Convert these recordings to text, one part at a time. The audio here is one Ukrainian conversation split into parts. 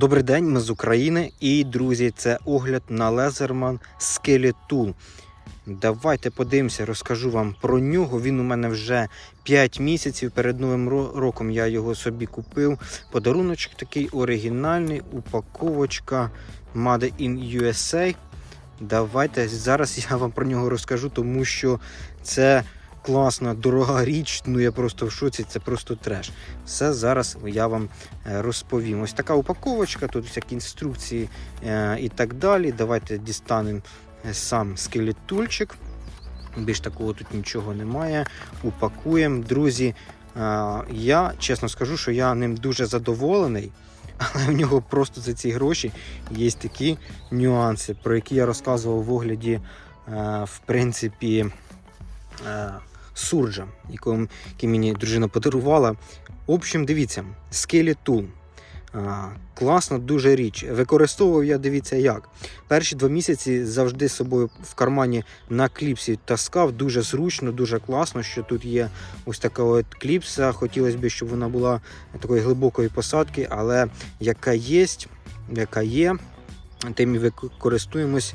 Добрий день, ми з України. І, друзі, це огляд на Лезерман Skeleton. Давайте подивимося, розкажу вам про нього. Він у мене вже 5 місяців. Перед Новим роком я його собі купив. Подаруночок такий оригінальний, упаковочка Made in USA. Давайте зараз я вам про нього розкажу, тому що це класна, дорога річ. Ну я просто в шоці, це просто треш. Все зараз я вам е, розповім. Ось така упаковочка, тут всякі інструкції е, і так далі. Давайте дістанемо е, сам скелетульчик. Більш такого тут нічого немає. Упакуємо. Друзі, я чесно скажу, що я ним дуже задоволений. Але в нього просто за ці гроші є такі нюанси, про які я розказував в огляді, в принципі, сурджа, який мені дружина подарувала. В общем, дивіться, Skeleton. А, класна дуже річ. Використовував я, дивіться, як. Перші два місяці завжди з собою в кармані на кліпсі таскав. Дуже зручно, дуже класно, що тут є ось така от кліпса. Хотілося б, щоб вона була такої глибокої посадки, але яка є, яка є, тим і використовуємось.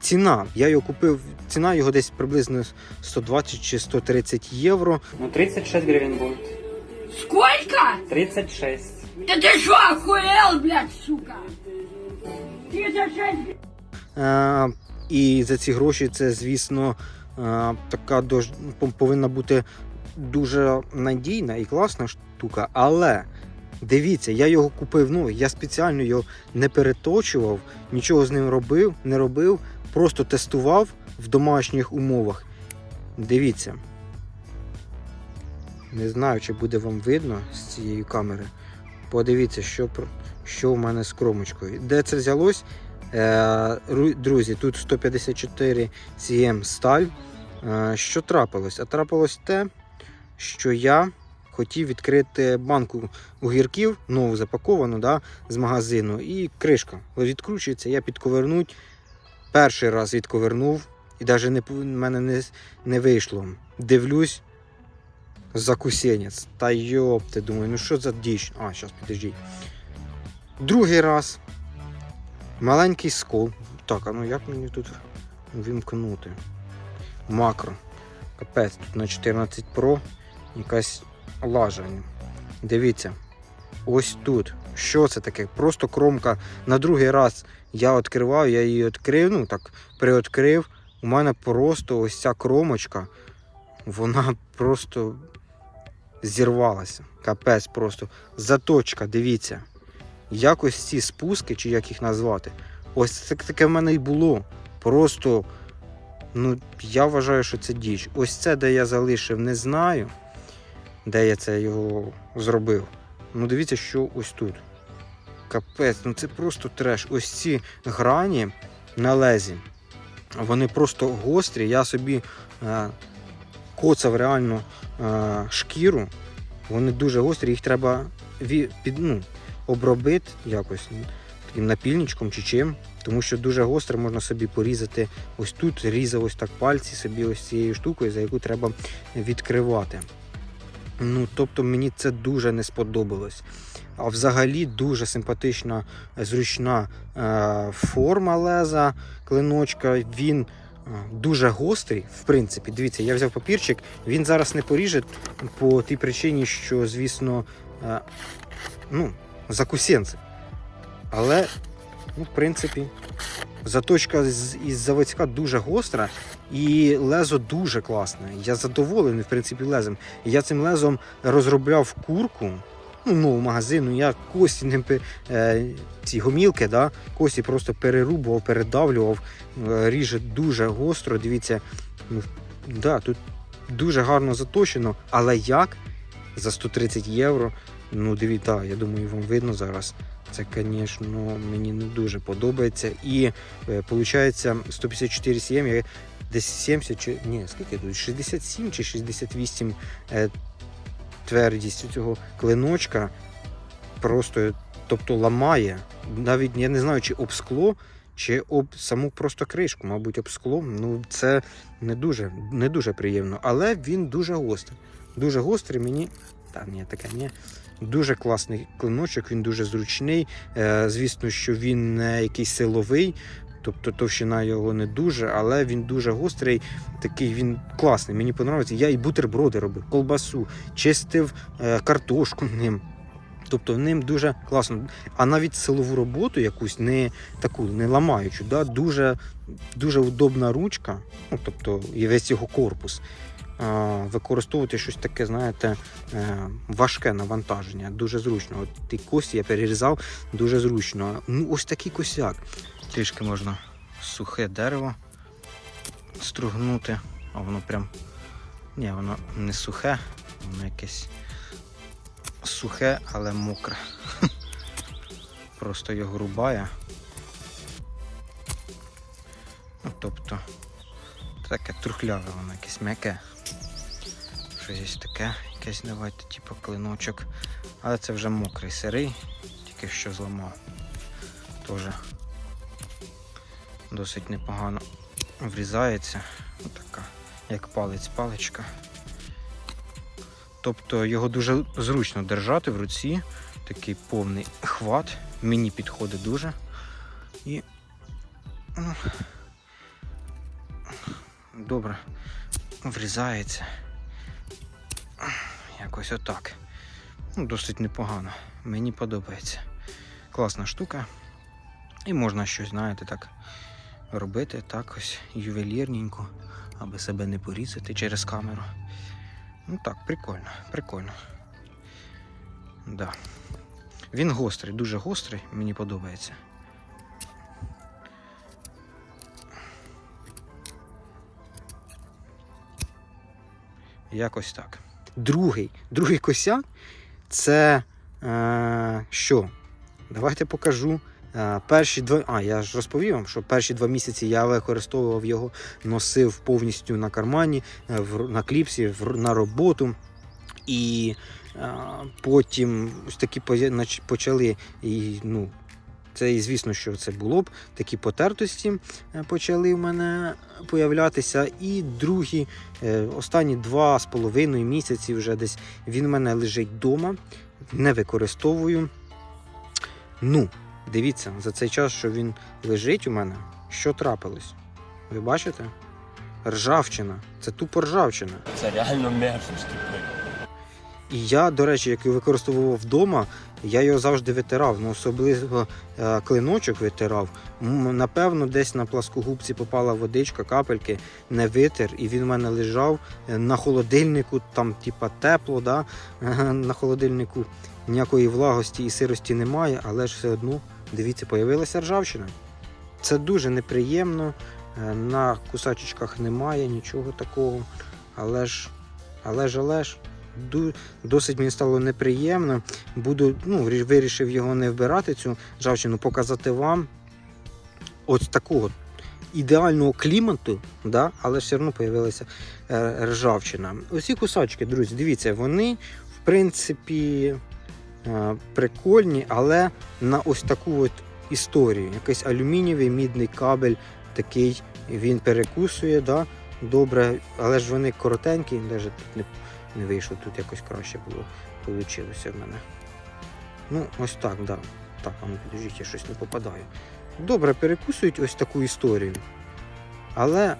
Ціна. Я його купив, ціна його десь приблизно 120 чи 130 євро. Ну, 36 гривен будет. Сколько? 36. Да ты что, охуел, блядь, сука? Ты за шесть Е, і за ці гроші це, звісно, е, така дож... пов- повинна бути дуже надійна і класна штука. Але дивіться, я його купив. Ну, я спеціально його не переточував, нічого з ним робив, не робив, просто тестував в домашніх умовах. Дивіться. Не знаю, чи буде вам видно з цієї камери. Подивіться, що, що в мене з кромочкою. Де це взялось? Е, Друзі, тут 154 CM сталь. Е, Що трапилось? А трапилось те, що я хотів відкрити банку огірків, нову запаковану да, з магазину, і кришка відкручується, я підковернуть. Перший раз відковернув, і навіть не, мене не, не вийшло. Дивлюсь, закусенець. Та йопте, думаю, ну що за діч? А, зараз підождіть. Другий раз Маленький скол. Так, а ну як мені тут вімкнути? Макро. Капець, тут на 14 Pro якась лажа. Дивіться. Ось тут. Що це таке? Просто кромка. На другий раз я відкривав, я її відкрив, ну так, приоткрив. У мене просто ось ця кромочка, вона просто зірвалася. Капець просто. Заточка, дивіться. Якось ці спуски, чи як їх назвати, ось це таке в мене і було. Просто, ну, я вважаю, що це діч. Ось це, де я залишив, не знаю, де я це його зробив. Ну, дивіться, що ось тут. Капець, ну це просто треш. Ось ці грані на лезі, вони просто гострі. Я собі е, коцав реально е, шкіру. Вони дуже гострі, їх треба під, ну, обробити якось ну, таким напільничком чи чим, тому що дуже гостре можна собі порізати ось тут, різав ось так пальці собі ось цією штукою, за яку треба відкривати. Ну, тобто мені це дуже не сподобалось. А взагалі дуже симпатична, зручна е, форма леза клиночка. Він е, дуже гострий, в принципі. Дивіться, я взяв папірчик, він зараз не поріже по тій причині, що, звісно, е, ну, закусенці. Але, ну, в принципі, заточка із заводська дуже гостра і лезо дуже класне. Я задоволений, в принципі, лезом. Я цим лезом розробляв курку. Ну, нову магазину, я кості пе- е, ці гомілки, да, кості просто перерубував, передавлював, е, ріже дуже гостро. Дивіться, ну, да, тут дуже гарно заточено, але як за 130 євро Ну, дивіться, я думаю, вам видно зараз. Це, звісно, мені не дуже подобається. І виходить 154 CM, я десь 70 чи ні, скільки тут? 67 чи 68 е, твердість цього клиночка. Просто тобто ламає. Навіть я не знаю, чи об скло, чи об саму просто кришку, мабуть, об скло. Ну, це не дуже, не дуже приємно. Але він дуже гострий. Дуже гострий мені. Та ні, таке ні. Дуже класний клиночок, він дуже зручний. Е, Звісно, що він не якийсь силовий, тобто товщина його не дуже, але він дуже гострий. Такий він класний. Мені подобається. Я і бутерброди робив, колбасу, чистив е, картошку ним. Тобто ним дуже класно. А навіть силову роботу якусь не таку не ламаючу, да? дуже, дуже удобна ручка, ну, тобто і весь його корпус. Використовувати щось таке, знаєте, е, важке навантаження, дуже зручно. От ті кості я перерізав дуже зручно. Ну, ось такий косяк. Трішки можна сухе дерево стругнути, а воно прям. Ні, воно не сухе, воно якесь сухе, але мокре. Просто його рубає. Ну, тобто таке трухляве воно якесь м'яке. Щось таке, якесь давайте, типу клиночок. Але це вже мокрий сирий, тільки що зламав. Теж досить непогано врізається. Отака, як палець-паличка. Тобто його дуже зручно держати в руці. Такий повний хват. Мені підходить дуже. І ну, добре врізається. Якось отак. Ну, досить непогано. Мені подобається. Класна штука. І можна щось, знаєте, так робити, так ось ювелірненько, аби себе не порізати через камеру. Ну так, прикольно, прикольно. Да. Він гострий, дуже гострий, мені подобається. Якось так. Другий, другий косяк це е, що? Давайте покажу. Е, перші два. А, я ж розповів вам, що перші два місяці я використовував його, носив повністю на кармані, е, на кліпсі, на роботу. І е, потім ось такі почали. І, ну, це і звісно, що це було б. Такі потертості почали в мене появлятися. І другі, останні два з половиною місяці вже десь він в мене лежить вдома, не використовую. Ну, дивіться, за цей час, що він лежить у мене, що трапилось? Ви бачите? Ржавчина. Це тупо ржавчина. Це реально мерзость. І я, до речі, як його використовував вдома, я його завжди витирав. Ну, особливо е, клиночок витирав. Напевно, десь на пласкогубці попала водичка, капельки, не витер, і він в мене лежав е, на холодильнику, там, типа, тепло, да? на холодильнику ніякої влагості і сирості немає, але ж все одно, дивіться, появилася ржавчина. Це дуже неприємно. е, На кусачечках немає нічого такого. Але ж, але ж, але ж, досить мені стало неприємно. Буду, ну, вирішив його не вбирати, цю ржавчину, показати вам ось такого ідеального клімату, да? але все одно з'явилася е, ржавчина. Оці кусачки, друзі, дивіться, вони в принципі прикольні, але на ось таку от історію. Якийсь алюмінієвий мідний кабель, такий він перекусує, да? добре, але ж вони коротенькі, навіть тут не, не вийшло, тут якось краще було получилося в мене. Ну, ось так, да. Так, а ну підождіть, я щось не попадаю. Добре, перекусують ось таку історію. Але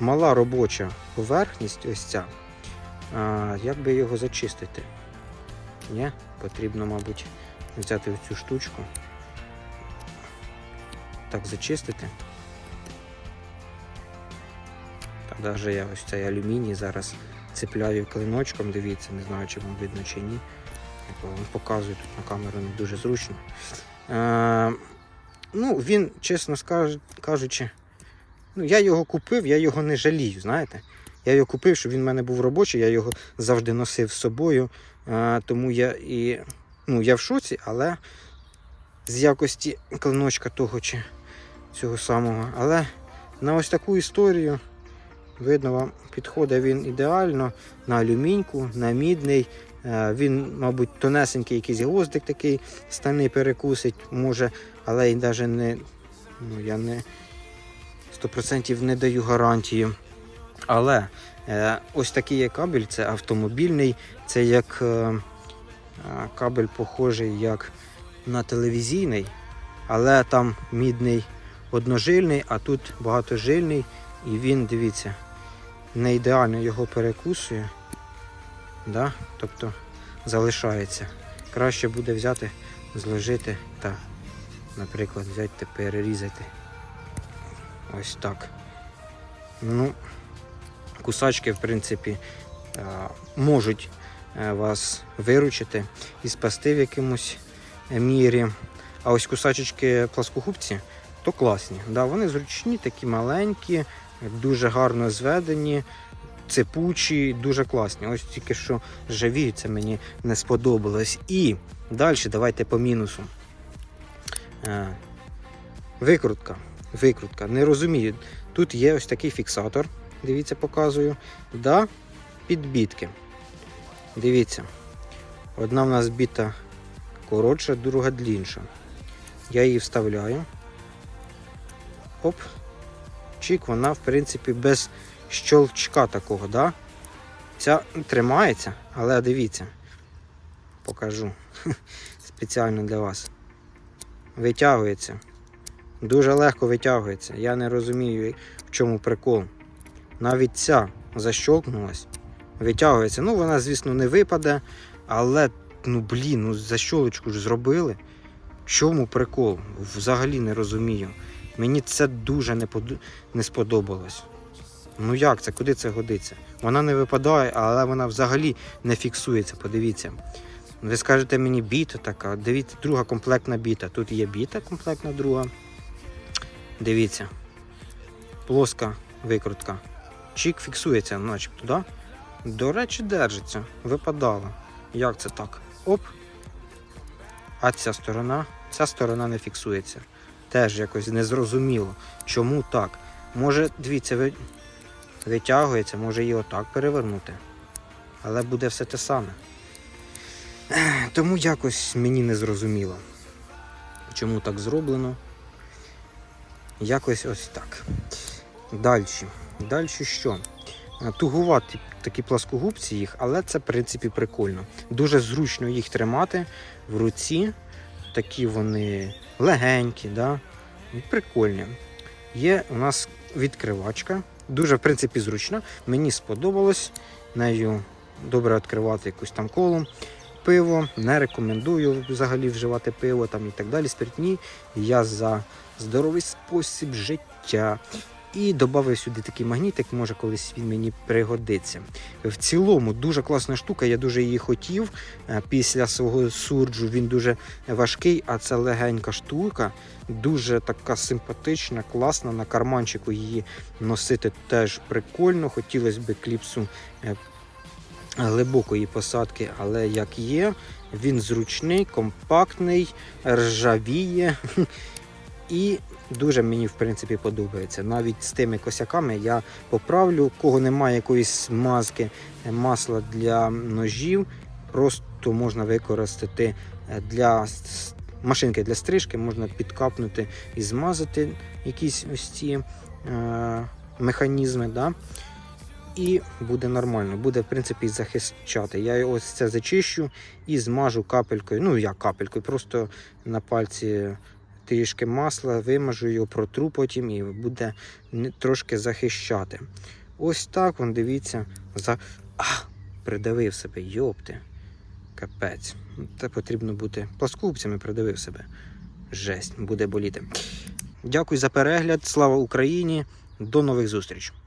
мала робоча поверхність, ось ця. А, як би його зачистити? Ні, потрібно, мабуть, взяти цю штучку. Так, зачистити. Та навіть я ось цей алюміній зараз цепляю клиночком, дивіться, не знаю, чи вам видно чи ні. Я вам показую тут на камеру не дуже зручно. Е, ну, він, чесно кажучи, ну, я його купив, я його не жалію, знаєте. Я його купив, щоб він в мене був робочий, я його завжди носив з собою. Тому я і ну, я в шоці, але з якості клиночка того чи цього самого. Але на ось таку історію, видно, вам підходить він ідеально на алюміньку, на мідний. Він, мабуть, тонесенький якийсь гвоздик такий стальний перекусить, може, але й навіть не, ну, я не 100% не даю гарантію. Але е, ось такий є кабель, це автомобільний, це як е, Кабель похожий як на телевізійний, але там мідний одножильний, а тут багатожильний. І він, дивіться, не ідеально його перекусує. Да? Тобто залишається. Краще буде взяти, зложити та, наприклад, взяти перерізати. Ось так. Ну, кусачки, в принципі, е, можуть е, вас виручити і спасти в якомусь е, мірі. А ось кусачечки пласкогубці то класні. Да, вони зручні, такі маленькі, дуже гарно зведені, цепучі, дуже класні. Ось тільки що живі, це мені не сподобалось. І далі давайте по мінусу. Викрутка. Викрутка. Не розумію. Тут є ось такий фіксатор. Дивіться, показую. Да, підбітки. Дивіться. Одна в нас біта коротша, друга длінша. Я її вставляю. Оп. Чик, вона, в принципі, без щелчка такого, да? Ця тримається, але дивіться. Покажу. Спеціально для вас. Витягується. Дуже легко витягується. Я не розумію, в чому прикол. Навіть ця защолкнулась, витягується. Ну, вона, звісно, не випаде, але, ну блін, ну защолочку ж зробили. Чому прикол? Взагалі не розумію. Мені це дуже не, поду- не сподобалось. Ну як це? Куди це годиться? Вона не випадає, але вона взагалі не фіксується. Подивіться. Ви скажете мені біта така. Дивіться, друга комплектна біта. Тут є біта комплектна друга. Дивіться. Плоска викрутка. Чік фіксується, начебто, да? До речі, держиться. Випадала. Як це так? Оп. А ця сторона, ця сторона не фіксується. Теж якось незрозуміло. Чому так? Може, дивіться, ви... витягується, може її отак перевернути. Але буде все те саме. Тому якось мені не зрозуміло. Чому так зроблено? Якось ось так. Далі. Далі що? Е, Тугуваті такі пласкогубці їх, але це в принципі прикольно. Дуже зручно їх тримати в руці. Такі вони легенькі, да? прикольні. Є у нас відкривачка. Дуже, в принципі, зручна. Мені сподобалось нею добре відкривати якусь там колу. Пиво не рекомендую взагалі вживати пиво там і так далі. Спиртні. Я за здоровий спосіб життя. І додав сюди такий магнітик, може колись він мені пригодиться. В цілому дуже класна штука, я дуже її хотів. Е, Після свого сурджу він дуже важкий, а це легенька штука, дуже така симпатична, класна. На карманчику її носити теж прикольно. Хотілося б кліпсу е, глибокої посадки, але як є, він зручний, компактний, ржавіє. І дуже мені в принципі подобається. Навіть з тими косяками я поправлю, кого немає якоїсь маски, е, масла для ножів, просто можна використати е, для машинки для стрижки, можна підкапнути і змазати якісь ось ці е, механізми. Да? І буде нормально, буде в принципі захищати. Я ось це зачищу і змажу капелькою. Ну як капелькою, просто на пальці трішки масла, вимажу його, протру потім і буде трошки захищати. Ось так, вон, дивіться, за... а, придавив себе, йопти. Капець. Це потрібно бути пласкупцями, придавив себе. Жесть, буде боліти. Дякую за перегляд. Слава Україні! До нових зустрічей!